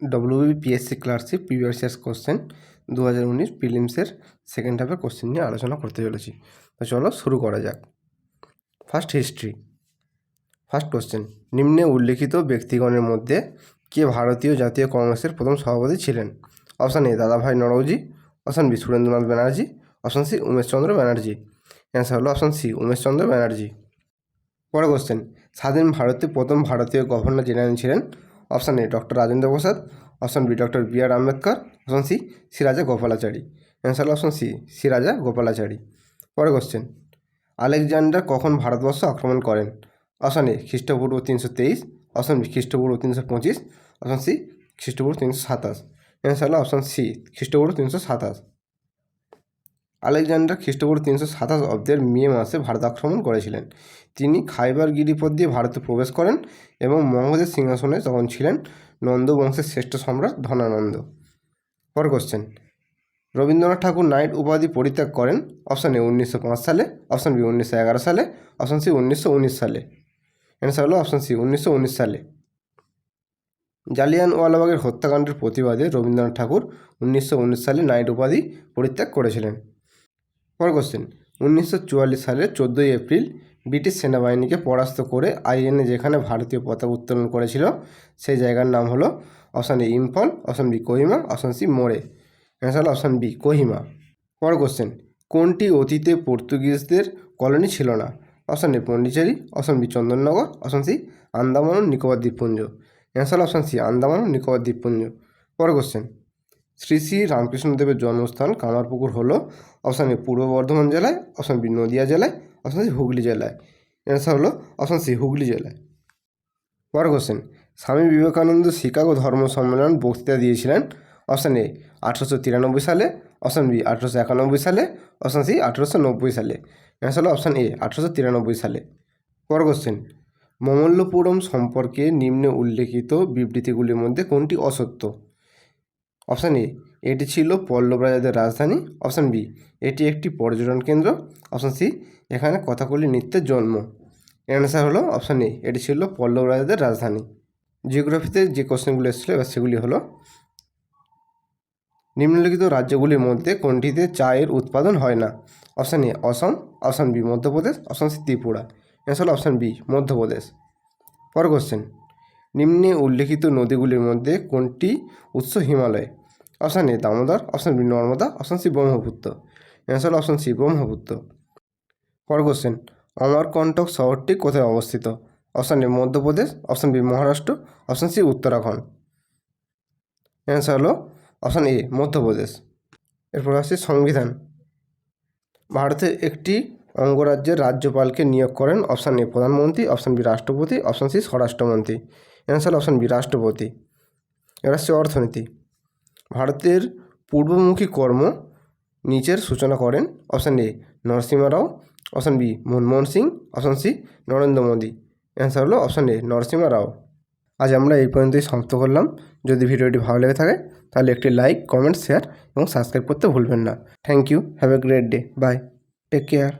WBPSC clerkship previous years question দু হাজার উনিশ প্রিলিমসের সেকেন্ড হাফের কোশ্চেন নিয়ে আলোচনা করতে চলেছি। তো চলো শুরু করা যাক। ফার্স্ট হিস্ট্রি ফার্স্ট কোশ্চেন নিম্নে উল্লেখিত ব্যক্তিগণের মধ্যে কে ভারতীয় জাতীয় কংগ্রেসের প্রথম সভাপতি ছিলেন? অপশান এ দাদাভাই নরৌজি। Option B Surendranath Banerjee. Option C Umeshchandra Banerjee. Answer হলো অপশান সি উমেশচন্দ্র ব্যানার্জি। পরের কোশ্চেন স্বাধীন ভারতের প্রথম ভারতীয় গভর্নর জেনারেল ছিলেন option A, doctor Rajendra Prasad, option B, doctor B R Ambedkar, option C, sriracha Gopalachari. Answer option C, sriracha Gopalachari. পরে কোশ্চেন আলেকজান্ডার কখন ভারতবর্ষ আক্রমণ করেন? অপশান এ, খ্রিস্টপূর্ব তিনশো তেইশ, অপশান বি, খ্রিস্টপূর্ব তিনশো পঁচিশ, অপশান সি, খ্রিস্টপূর্ব তিনশো সাতাশ। অ্যান্সার হলো অপশান সি, খ্রিস্টপূর্ব তিনশো সাতাশ। আলেকজান্ডার খ্রিস্টপূর্ব তিনশো সাতাশ অব্দের মে মাসে ভারত আক্রমণ করেছিলেন। তিনি খাইবার গিরিপথ দিয়ে ভারতে প্রবেশ করেন এবং মগধের সিংহাসনে তখন ছিলেন নন্দ বংশের শ্রেষ্ঠ সম্রাট ধনানন্দ। পর কোশ্চেন রবীন্দ্রনাথ ঠাকুর নাইট উপাধি পরিত্যাগ করেন অপশান এ উনিশশো পাঁচ সালে অপশান বি উনিশশো এগারো সালে অপশান সি উনিশশো উনিশ সালে। অ্যান্সার হলো অপশান সি উনিশশো উনিশ সালে। জালিয়ানওয়ালাবাগের হত্যাকাণ্ডের প্রতিবাদে রবীন্দ্রনাথ ঠাকুর উনিশশো উনিশ সালে নাইট উপাধি পরিত্যাগ করেছিলেন। পর কোশ্চেন উনিশশো চুয়াল্লিশ সালের চোদ্দোই এপ্রিল ব্রিটিশ সেনাবাহিনীকে পরাস্ত করে আইএনএ যেখানে ভারতীয় পতাকা উত্তোলন করেছিল, সেই জায়গার নাম হলো option A Imphal, option B Kohima, option C Moreh. Answer option B Kohima. পর কোশ্চেন কোনটি অতীতে পর্তুগিজদের কলোনি ছিল না? Option A Pondicherry, option B Chandannagar, option C Andaman ও নিকোবর দ্বীপপুঞ্জ। অ্যান্সার অপশান সি আন্দামান ও নিকোবর দ্বীপপুঞ্জ। পর কোশ্চেন শ্রী শ্রী রামকৃষ্ণদেবের জন্মস্থান কামারপুকুর হলো অপশান এ পূর্ব বর্ধমান জেলায়, অপশান বি নদিয়া জেলায়, অপশান সি হুগলি জেলায়। অ্যান্সার হলো অপশান সি হুগলি জেলায়। পর কোশ্চেন স্বামী বিবেকানন্দ শিকাগো ধর্ম সম্মেলন বক্তৃতা দিয়েছিলেন অপশান এ আঠেরোশো তিরানব্বই সালে, অপশান বি আঠেরোশো একানব্বই সালে, অপশান সি আঠেরোশো নব্বই সালে। অ্যান্সার হলো অপশান এ আঠেরোশো তিরানব্বই সালে। পর কোশ্চেন মমল্লপুরম সম্পর্কে নিম্নে উল্লেখিত বিবৃতিগুলির মধ্যে কোনটি অসত্য? অপশান এ এটি ছিল পল্লব রাজাদের রাজধানী। অপশান বি এটি একটি পর্যটন কেন্দ্র। অপশান সি এখানে কথাকলি নৃত্যের জন্ম। অ্যান্সার হলো অপশান এ এটি ছিল পল্লব রাজাদের রাজধানী। জিওগ্রাফিতে যে কোশ্চেনগুলো এসেছিল, এবার সেগুলি হলো, নিম্নলিখিত রাজ্যগুলির মধ্যে কোনটিতে চায়ের উৎপাদন হয় না? Option A Assam. Option B Madhya Pradesh. Option C Tripura. Answer হলো অপশান বি মধ্যপ্রদেশ। পর কোশ্চেন নিম্নে উল্লেখিত নদীগুলির মধ্যে কোনটি উৎস Himalaya? Option A Damodar, option B Narmada, option C Brahmaputra. Answer option C Brahmaputra. পর কোশ্চেন অমরকণ্টক শহরটি কোথায় অবস্থিত? Option A Madhya Pradesh option B Maharashtra option C Uttarakhand. Answer হলো অপশান এ মধ্যপ্রদেশ। এরপর আসছে সংবিধান। ভারতের একটি অঙ্গরাজ্যের রাজ্যপালকে নিয়োগ করেন অপশান এ প্রধানমন্ত্রী অপশান বি রাষ্ট্রপতি অপশান সি স্বরাষ্ট্রমন্ত্রী। অ্যান্সার অপশান বি রাষ্ট্রপতি। এবার আসছে অর্থনীতি। ভারতের পূর্বমুখী কর্ম নিচের সূচনা করেন option A Narasimha Rao option B Manmohan Singh option C Narendra Modi. Answer হলো অপশান এ নরসিমা রাও। আজ আমরা এই পর্যন্তই সমাপ্ত করলাম। যদি ভিডিওটি ভালো লেগে থাকে, তাহলে একটি লাইক কমেন্ট শেয়ার এবং সাবস্ক্রাইব করতে ভুলবেন না। Thank you have a great day bye take care